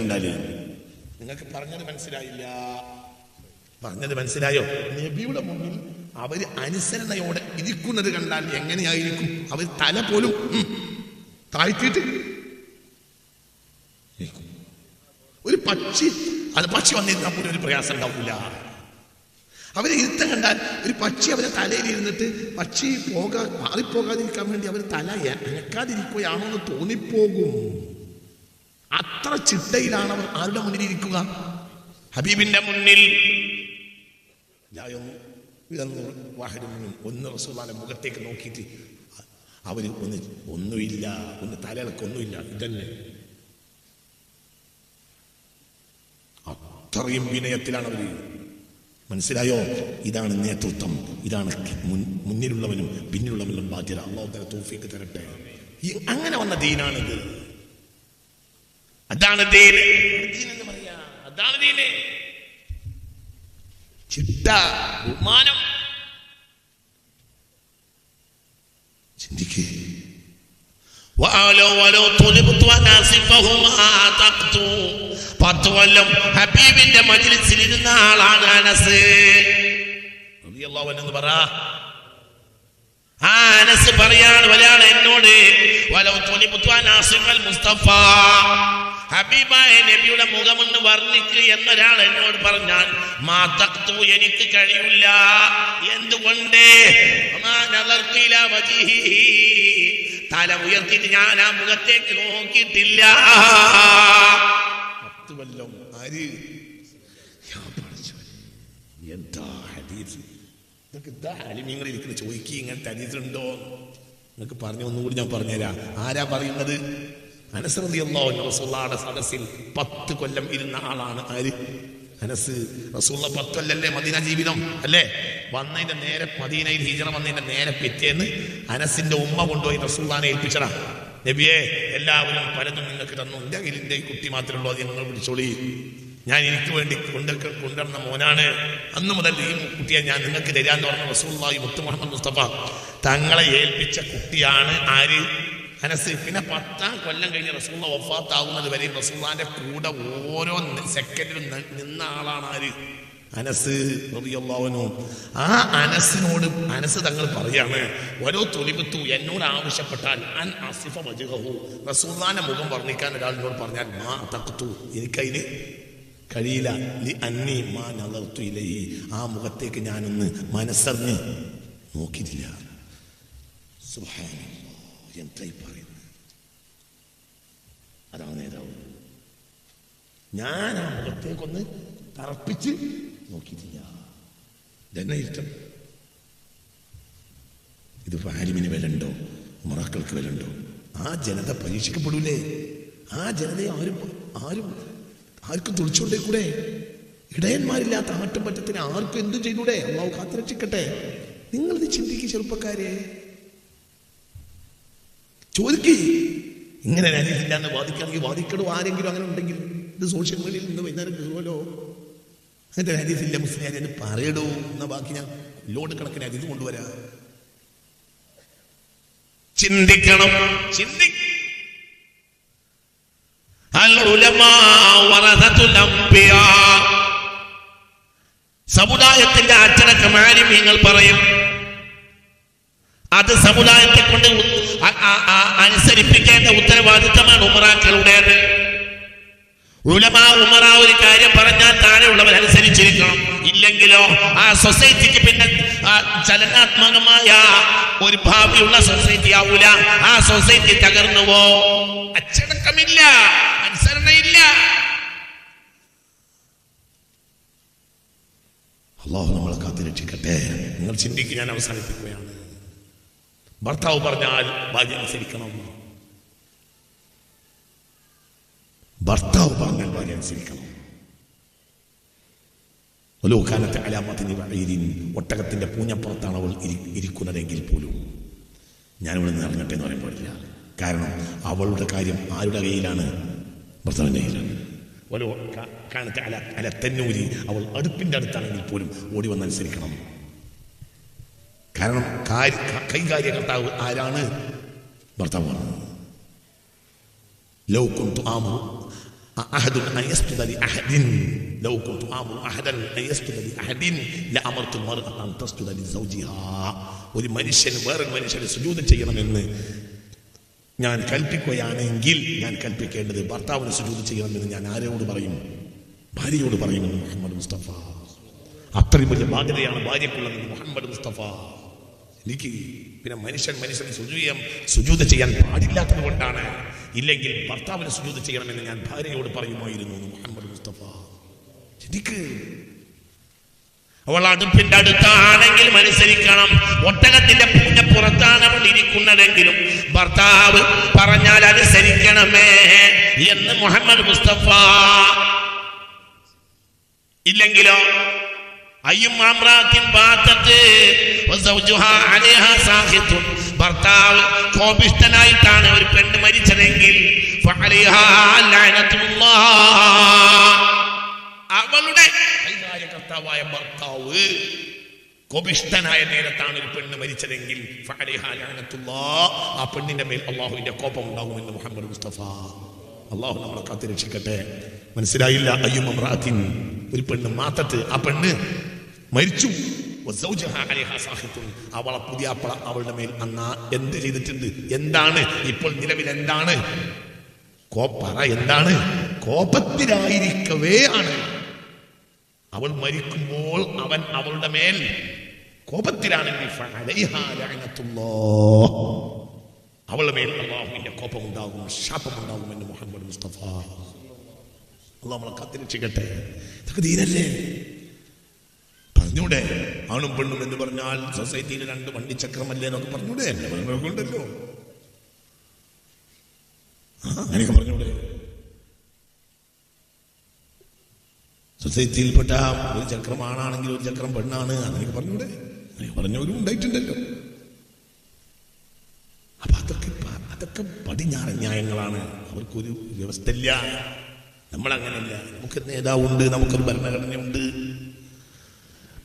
നിങ്ങൾക്ക് പറഞ്ഞത് മനസ്സിലായില്ല. പറഞ്ഞത് മനസ്സിലായോ? നബിയുടെ മുന്നിൽ അവർ അനുസരണയോടെ ഇരിക്കുന്നത് കണ്ടാൽ എങ്ങനെയായിരിക്കും? അവർ തല പോലും താഴ്ത്തിയിട്ട് ഒരു പക്ഷി അത് പക്ഷി വന്നിരുന്നാൽ പോലും ഒരു പ്രയാസം ഉണ്ടാവില്ല അവരെ ഇരുത്തം കണ്ടാൽ ഒരു പക്ഷി അവരെ തലയിൽ ഇരുന്നിട്ട് പക്ഷി പോകാ മാറിപ്പോകാതിരിക്കാൻ വേണ്ടി അവർ തല അനക്കാതിരിക്കുകയാണോ എന്ന് തോന്നിപ്പോകും. അത്ര ചിട്ടയിലാണ് അവർ ആരുടെ മുന്നിൽ ഇരിക്കുക? ഹബീബിന്റെ മുന്നിൽ വാഹിദും ഒന്ന് റസൂലാന്റെ മുഖത്തേക്ക് നോക്കിയിട്ട് അവർ ഒന്ന് ഒന്നുമില്ല ഒന്ന് തലയിളക്കൊന്നുമില്ല ഇതന്നെ അത്രയും വിനയത്തിലാണ് അവർ. മനസ്സിലായോ? ഇതാണ് നേതൃത്വം. ഇതാണ് മുന്നിലുള്ളവനും പിന്നിലുള്ളവനും ബാധ്യത. അള്ളാഹു തല തോഫിക്ക് തരട്ടെ. അങ്ങനെ വന്ന ദീനാണിത്. അതാണ് ദീൻ. എന്ന് പറയാ. അതാണ് ദീന് ചിട്ട ബഹുമാനം. ചിന്തിക്കേ. പത്ത് കൊല്ലം ഹബീബിന്റെ മജിലിസിൽ ഇരുന്ന ആളാണ് അനസ്. എന്ന് പറ. ആ അനസ് പറയാണ് ഒരാൾ എന്നോട് മുസ്തഫ. ഹബീബായ നബിയുടെ മുഖമൊന്ന് വർണിക്ക് എന്നൊരാൾ എന്നോട് പറഞ്ഞാൽ മാതക്തു എനിക്ക് കഴിയില്ല. എന്തുകൊണ്ട്. തല ഉയർത്തിയിട്ട് ഞാൻ ആ മുഖത്തേക്ക് നോക്കിയിട്ടില്ല. പടച്ചോനെ. എന്താ നിങ്ങൾക്ക് എന്താ ആലിമ്യങ്ങൾ ഇരിക്കുന്നത് നിങ്ങൾക്ക് പറഞ്ഞു ഒന്നുകൂടി ഞാൻ പറഞ്ഞുതരാം. ആരാ പറയുന്നത്? അനസ്രതിയല്ലോ റസൂള്ളാടെ സദസ്സിൽ പത്ത് കൊല്ലം ഇരുന്ന ആളാണ് ആര്? അനസ്. റസൂള്ള പത്ത് കൊല്ലല്ലേ മദീന ജീവിതം അല്ലേ? വന്നതിന്റെ നേരെ മദീനയിൽ ഹിജറ വന്നതിന്റെ നേരെ പിറ്റേന്ന് അനസിന്റെ ഉമ്മ കൊണ്ടുപോയി റസൂള്ളാനെ ഏൽപ്പിച്ചടാ നബിയെ എല്ലാവരും പലതും നിങ്ങൾക്ക് തന്നു. കയ്യിൽ കുട്ടി മാത്രമേ ഉള്ളൂ അത് നിങ്ങൾ വിളിച്ചോളി ഞാൻ എനിക്ക് വേണ്ടി കൊണ്ട കൊണ്ടുവന്ന മോനാണ്. അന്ന് മുതൽ ഈ കുട്ടിയെ ഞാൻ നിങ്ങൾക്ക് തരാന്ന് പറഞ്ഞ റസൂള്ളി മുത്തു മുഹമ്മദ് മുസ്തഫ. തങ്ങളെ ഏൽപ്പിച്ച കുട്ടിയാണ് ആര്? അനസ് പിന്നെ പത്താം കൊല്ലം കഴിഞ്ഞ് റസൂള്ള വഫാത്താവുന്നത് വരെ റസൂള്ളാന്റെ കൂടെ ഓരോ സെക്കൻഡിലും നിന്ന ആളാണ് ആര്? അനസ് റളിയല്ലാഹുവിനു ആ അനസിനോട് അനസ് തങ്ങൾ പറയാണ് ഓരോ തൊലിപത്തു എന്നോട് ആവശ്യപ്പെട്ടാൽ അൻ വജുഹു റസൂള്ളാന്റെ മുഖം വർണിക്കാൻ ഒരാൾ എന്നോട് പറഞ്ഞാൽ മാ തഖ്തു എനിക്കതിന് കഴിയില്ല. അന്നി മാ നളർത്തു ഇലൈഹി. ആ മുഖത്തേക്ക് ഞാനൊന്ന് മനസ്സറിഞ്ഞ് നോക്കിയിട്ടില്ല. സുബ്ഹാനല്ലാഹ് എന്തായി പറയുന്നത് അതാണ് നേതാവ്. ഞാൻ ആ മുഖത്തേക്കൊന്ന് തറപ്പിച്ച് നോക്കിയിട്ടില്ല. ഇതെന്നെ ഇഷ്ടം ഇത് ആലിമിന് വിലണ്ടോ മറാക്കൾക്ക് വിലണ്ടോ ആ ജനത പരീക്ഷിക്കപ്പെടൂലേ? ആ ജനതയെ ആരും ആരും ആർക്കും തുളിച്ചുകൊണ്ടേ കൂടെ? ഇടയന്മാരില്ലാത്ത ആട്ടുപറ്റത്തിന് ആർക്കും എന്തും ചെയ്തൂടെ? അള്ളാഹു കാത്തിരക്ഷിക്കട്ടെ. നിങ്ങളിത് ചിന്തിക്ക് ചെറുപ്പക്കാരെ. ചോദിക്കേ. ഇങ്ങനെ രാജ്യത്തില്ല എന്ന് വാദിക്കണോ? വാദിക്കടോ ആരെങ്കിലും അങ്ങനെ ഉണ്ടെങ്കിൽ ഇത് സോഷ്യൽ മീഡിയയിൽ നിന്ന് വൈകുന്നേരം കയറുമല്ലോ അങ്ങനത്തെ രാജ്യത്തില്ല മുസ്ലിം എന്ന് പറയടോ എന്ന ബാക്കി ഞാൻ ലോഡ് കണക്കിന് അതിന് കൊണ്ടുവരാ. ചിന്തിക്കണം. ചിന്തി. സമുദായത്തിന്റെ അച്ചടക്കം നിങ്ങൾ പറയും. അത് സമുദായത്തെ കൊണ്ട് അനുസരിപ്പിക്കേണ്ട ഉത്തരവാദിത്തമാണ് ഉമറാക്കളുടേത്. ഉലമ ഉമറ ഒരു കാര്യം പറഞ്ഞാൽ താഴെയുള്ളവർ അനുസരിച്ചിരിക്കണം. ഇല്ലെങ്കിലോ ആ സൊസൈറ്റിക്ക് പിന്നെ ചലനാത്മകമായ ഒരു ഭാവിയുള്ള സൊസൈറ്റി ആവൂല. ആ സൊസൈറ്റി തകർന്നുവോ? അച്ചടക്കമില്ല. അനുസരണയില്ല. അള്ളാഹു നമ്മളെ കാത്തിരക്ഷിക്കട്ടെ. നിങ്ങൾ ചിന്തിക്കുക ഞാൻ അവസാനിപ്പിക്കുകയാണ്. ഭർത്താവ് പറഞ്ഞാൽ ഭാര്യ അനുസരിക്കണം ഭർത്താവ് പറഞ്ഞാൽ ഭാര്യ അനുസരിക്കണം. ലോകാനത്തെ അലാമത്തിന് ഒട്ടകത്തിന്റെ പൂഞ്ഞപ്പുറത്താണ് അവൾ ഇരിക്കുന്നതെങ്കിൽ പോലും. ഞാനിവിടെ നിന്ന് ഇറങ്ങട്ടെ എന്ന് പറയാൻ പാടില്ല കാരണം അവളുടെ കാര്യം ആരുടെ കയ്യിലാണ്? ഭർത്താവിന്റെ കയ്യിലാണ്. ഓരോ കാനത്തെ അല അല തെന്നൂരി അവൾ അടുപ്പിന്റെ അടുത്താണെങ്കിൽ പോലും ഓടി വന്നനുസരിക്കണം കാരണം കാര്യ ക- കൈകാര്യകർത്താവ് ആരാണ് ഭർത്താവാണ് ലോ കുന്തു ആമു أحد أن يسجد لأحد لو كنت آمر أحدا أن يسجد لأحد لأمرت المرأة أن تسجد لزوجها ഒരു മനുഷ്യൻ വേറൊരു മനുഷ്യന് സുജൂത് ചെയ്യണമെന്ന് ഞാൻ കൽപ്പിക്കുകയാണെങ്കിൽ ഞാൻ കൽപ്പിക്കേണ്ടത് ഭർത്താവിന് സുജൂത് ചെയ്യണമെന്ന് ഞാൻ ആരോട് പറയും ഭാര്യയോട് പറയുമെന്ന് മുഹമ്മദ് മുസ്തഫ അത്രയും വലിയ ബാധ്യതയാണ് ഭാര്യക്കുള്ളതെന്ന് മുഹമ്മദ് മുസ്തഫ എനിക്ക് പിന്നെ മനുഷ്യൻ മനുഷ്യന് സുജൂയം സുജൂത ചെയ്യാൻ പാടില്ലാത്തത് കൊണ്ടാണ്. ഇല്ലെങ്കിൽ ഭർത്താവിന് സുജൂത ചെയ്യണമെന്ന് ഞാൻ ഭാര്യയോട് പറയുമായിരുന്നു മുഹമ്മദ് മുസ്തഫ. ശരിക്ക് അവൾ അടുപ്പിന്റെ അടുത്താണെങ്കിൽ അനുസരിക്കണം ഒട്ടകത്തിന്റെ പൂഞ്ഞ പുറത്താണ് അവൾ ഇരിക്കുന്നതെങ്കിലും ഭർത്താവ് പറഞ്ഞാൽ അനുസരിക്കണമേ എന്ന് മുഹമ്മദ് മുസ്തഫ. ഇല്ലെങ്കിലോ അയ്യും. ഭർത്താവ് കോപിഷ്ടനായിട്ടാണ് ഒരു പെണ്ണ് മരിച്ചതെങ്കിൽ. അവളുടെ കർത്താവായ ഭർത്താവ് കോപിഷ്ടനായ നേരത്താണ് ഒരു പെണ്ണ് മരിച്ചതെങ്കിൽ. ആ പെണ്ണിന്റെ മേൽ അള്ളാഹുവിന്റെ കോപം ഉണ്ടാകുമെന്ന് മുഹമ്മദ് മുസ്തഫ അള്ളാഹു നമ്മളെ കാത്തിരക്ഷിക്കട്ടെ മനസ്സിലായില്ല അയ്യും അമ്രാത്തിൻ ഒരു പെണ്ണ് മാത്തത്ത് ആ പെണ്ണ് മരിച്ചു. അവളെ പുതിയ അവളുടെ മേൽ അന്നാ എന്ത് ചെയ്തിട്ടുണ്ട്? എന്താണ്? ഇപ്പോൾ നിലവിൽ എന്താണ്? കോപ്പറ എന്താണ്? കോപത്തിലായിരിക്കവേ ആണ്. അവൾ മരിക്കുമ്പോൾ അവൻ അവളുടെ മേൽ കോപത്തിലാണെങ്കിൽ. അവളുടെ മേൽ അള്ളാഹുവിന്റെ കോപമുണ്ടാകും ശാപമുണ്ടാകും എന്ന് മുഹമ്മദ് മുസ്തഫ. അള്ളാഹ് നമ്മളെ കാത്തിരക്ഷിക്കട്ടെ. ഇതൊക്കെ ദീനല്ലേ പറഞ്ഞൂടെ? ആണും പെണ്ണും എന്ന് പറഞ്ഞാൽ സൊസൈറ്റിയിൽ രണ്ട് വണ്ടിച്ചക്രമല്ലേ എന്നൊക്കെ പറഞ്ഞൂടെ? ഉണ്ടല്ലോ അങ്ങനെയൊക്കെ പറഞ്ഞൂടെ? സൊസൈറ്റിയിൽപ്പെട്ട ഒരു ചക്രം ആണാണെങ്കിൽ ഒരു ചക്രം പെണ്ണാണ്. അങ്ങനെയൊക്കെ പറഞ്ഞൂടെ? പറഞ്ഞവരും ഉണ്ടായിട്ടുണ്ടല്ലോ. അപ്പൊ അതൊക്കെ അതൊക്കെ പടിഞ്ഞാറ ന്യായങ്ങളാണ് അവർക്കൊരു വ്യവസ്ഥയില്ല. നമ്മളങ്ങനെയല്ല. നമുക്ക് നേതാവുണ്ട് നമുക്കൊരു ഭരണഘടനയുണ്ട്.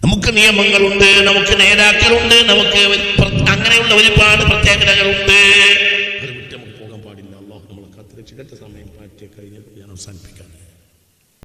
നമുക്ക് നിയമങ്ങളുണ്ട് നമുക്ക് നേതാക്കളുണ്ട് നമുക്ക് അങ്ങനെയുള്ള ഒരുപാട് പ്രത്യേകതകളുണ്ട്. അത് വിട്ട് നമുക്ക് പോകാൻ പാടില്ല. അള്ളാഹു നമ്മളെ കാത്തിരക്ഷിക്കട്ടെ. സമയം മാറ്റി കഴിഞ്ഞ് ഞാൻ അവസാനിപ്പിക്കാൻ